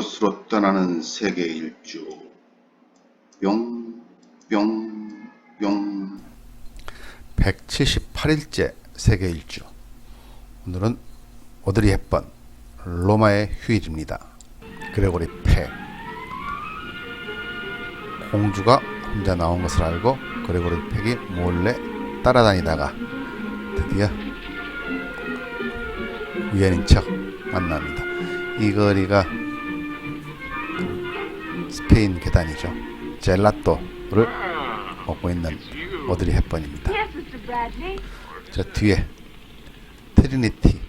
그곳으로 떠나는 세계 일주 뿅 178일째 세계 일주. 오늘은 오드리 헵번 로마의 휴일입니다. 그레고리 팩 공주가 혼자 나온 것을 알고 그레고리 팩이 몰래 따라다니다가 드디어 우연인 척 만납니다. 이 거리가 스페인 계단이죠. 젤라또를 먹고 있는 오드리 헵번입니다. Yes, Mr. Bradley. 저 뒤에 트리니티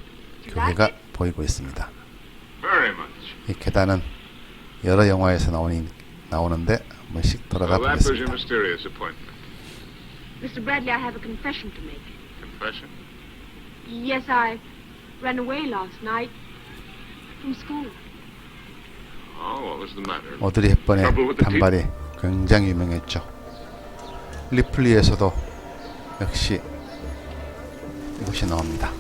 교회가 보이고 있습니다. Very much. 이 계단은 여러 영화에서 나오니, 나오는데 한 번씩 돌아가 보겠습니다. mysterious appointment. Mr. Bradley, I have a confession to make. Confession? Yes, I ran away last night from school. Oh? 오드리 헵번의 단발이 굉장히 유명했죠. 리플리에서도 역시 이것이 나옵니다.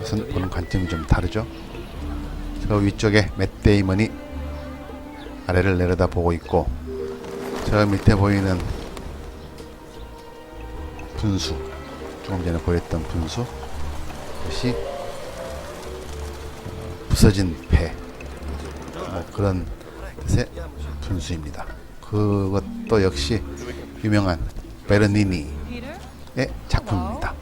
우선 보는 관점이 좀 다르죠. 저 위쪽에 맷 데이먼이 아래를 내려다 보고 있고 저 밑에 보이는 분수 조금 전에 보였던 분수 것이 어, 부서진 배 뭐 그런 뜻의 분수입니다. 그것도 역시 유명한 베르니니의 작품입니다.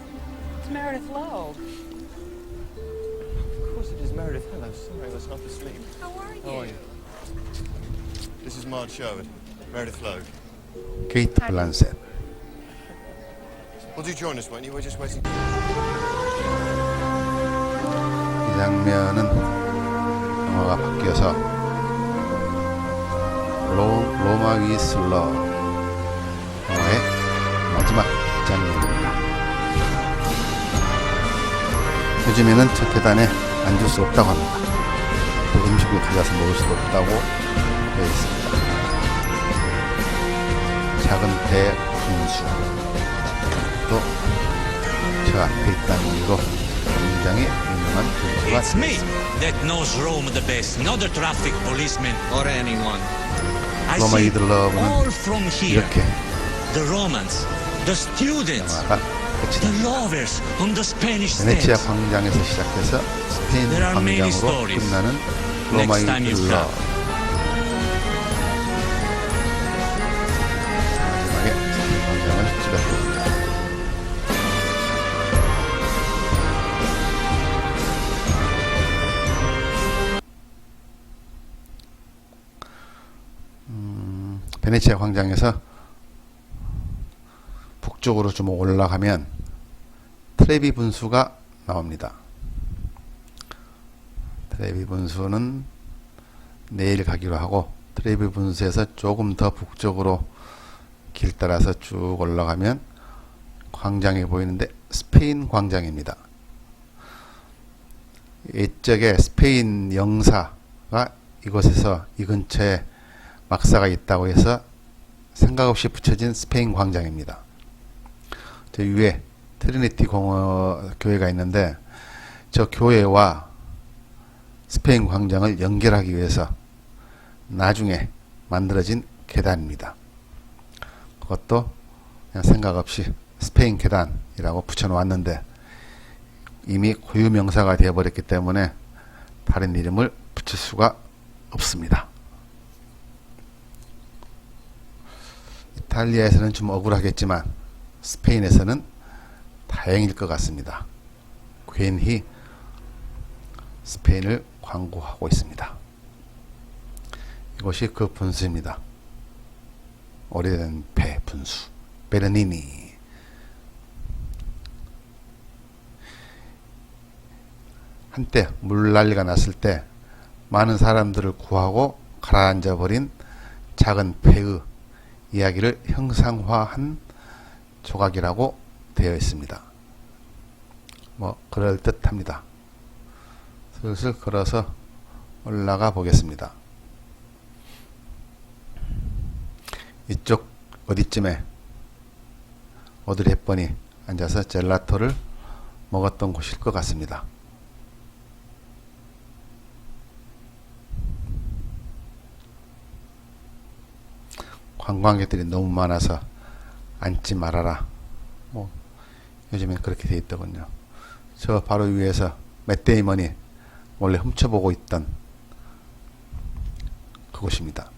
케이트 블란셋. 이 장면은 영화가 바뀌어서 로, 로마 위슬러 영화의 마지막 장면입니다. 요즘에는 저 계단에 앉을 수 없다고 합니다. 또 음식을 가져와서 먹을 수도 없다고 되어 있습니다. 작은 배 분수 또 저 앞에 있다는 이유로 굉장히 It's me that knows Rome the best, not the traffic policeman or anyone. I 로마 see 이들러브는 all from here. 이렇게 The Romans, the students, 영화가 끝이 the 납니다. lovers on the Spanish 베네치아 stage. 광장에서 시작해서 스페인 There are many 광장으로 stories. 끝나는 로마 Next time you 이들러 come. 베네치아 광장에서 북쪽으로 좀 올라가면 트레비 분수가 나옵니다. 트레비 분수는 내일 가기로 하고 트레비 분수에서 조금 더 북쪽으로 길 따라서 쭉 올라가면 광장이 보이는데 스페인 광장입니다. 이쪽에 스페인 영사가 이곳에서 이 근처에 막사가 있다고 해서 생각 없이 붙여진 스페인 광장입니다. 저 위에 트리니티 공어 교회가 있는데 저 교회와 스페인 광장을 연결하기 위해서 나중에 만들어진 계단입니다. 그것도 그냥 생각 없이 스페인 계단이라고 붙여놓았는데 이미 고유 명사가 되어버렸기 때문에 다른 이름을 붙일 수가 없습니다. 이탈리아에서는 좀 억울하겠지만 스페인에서는 다행일 것 같습니다. 괜히 스페인을 광고하고 있습니다. 이것이 그 분수입니다. 오래된 배 분수 베르니니 한때 물난리가 났을 때 많은 사람들을 구하고 가라앉아 버린 작은 배의 이야기를 형상화한 조각이라고 되어 있습니다. 뭐 그럴 듯합니다. 슬슬 걸어서 올라가 보겠습니다. 이쪽 어디쯤에 오드리 헵번이 앉아서 젤라토를 먹었던 곳일 것 같습니다. 관광객들이 너무 많아서 앉지 말아라. 뭐 요즘엔 그렇게 돼 있더군요. 저 바로 위에서 맷데이먼이 원래 훔쳐보고 있던 그곳입니다.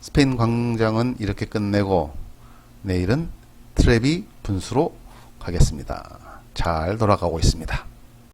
스페인 광장은 이렇게 끝내고 내일은 트레비 분수로 가겠습니다. 잘 돌아가고 있습니다.